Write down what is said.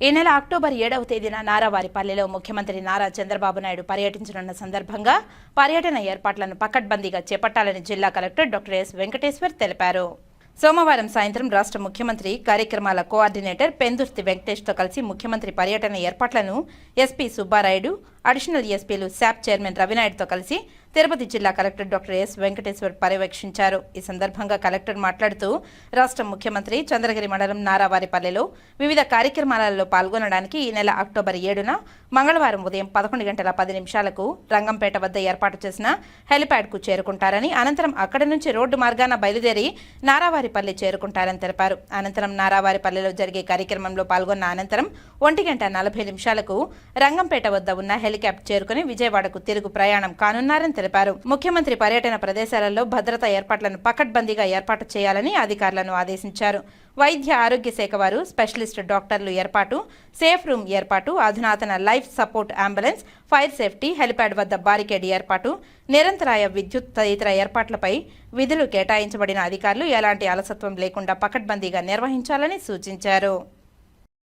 ఈ నెల అక్టోబర్ ఏడవ తేదీన నారావారిపల్లెలో ముఖ్యమంత్రి నారా చంద్రబాబు నాయుడు పర్యటించనున్న సందర్భంగా పర్యటన ఏర్పాట్లను పకడ్బందీగా చేపట్టాలని జిల్లా కలెక్టర్ డాక్టర్ ఎస్ వెంకటేశ్వర్ తెలిపారు. సోమవారం సాయంత్రం రాష్ట్ర ముఖ్యమంత్రి కార్యక్రమాల కోఆర్డినేటర్ పెందుర్తి వెంకటేష్తో కలిసి ముఖ్యమంత్రి పర్యటన ఏర్పాట్లను ఎస్పీ సుబ్బారాయుడు అడిషనల్ ఎస్పీలు శాప్ చైర్మన్ రవినాయుడుతో కలిసి తిరుపతి జిల్లా కలెక్టర్ డాక్టర్ ఎస్ వెంకటేశ్వర్ పర్యవేక్షించారు. ఈ సందర్భంగా కలెక్టర్ మాట్లాడుతూ రాష్ట్ర ముఖ్యమంత్రి చంద్రగిరి మండలం నారావారిపల్లెలో వివిధ కార్యక్రమాలలో పాల్గొనడానికి ఈ నెల అక్టోబర్ ఏడున మంగళవారం ఉదయం పదకొండు గంటల పది నిమిషాలకు రంగంపేట వద్ద ఏర్పాటు చేసిన హెలిప్యాడ్కు చేరుకుంటారని అనంతరం అక్కడి నుంచి రోడ్డు మార్గాన బయలుదేరి నారావారిపల్లి చేరుకుంటారని తెలిపారు. అనంతరం నారావారిపల్లెలో జరిగే కార్యక్రమంలో పాల్గొన్న అనంతరం ఒంటి గంట నలభై నిమిషాలకు రంగంపేట వద్ద ఉన్న హెలికాప్టర్ చేరుకుని విజయవాడకు తిరుగు ప్రయాణం కానున్నారని తెలిపారు. ముఖ్యమంత్రి పర్యటన ప్రదేశాలలో భద్రతా ఏర్పాట్లను పకడ్బందీగా ఏర్పాటు చేయాలని అధికారులను ఆదేశించారు. వైద్య ఆరోగ్య శాఖ వారు స్పెషలిస్ట్ డాక్టర్లు ఏర్పాటు సేఫ్ రూమ్ ఏర్పాటు అధునాతన life support ambulance fire safety helipad వద్ద బారికేడ్ ఏర్పాటు నిరంతరాయ విద్యుత్ తదితర ఏర్పాట్లపై విధులు కేటాయించబడిన అధికారులు ఎలాంటి అలసత్వం లేకుండా పకడ్బందీగా నిర్వహించాలని సూచించారు.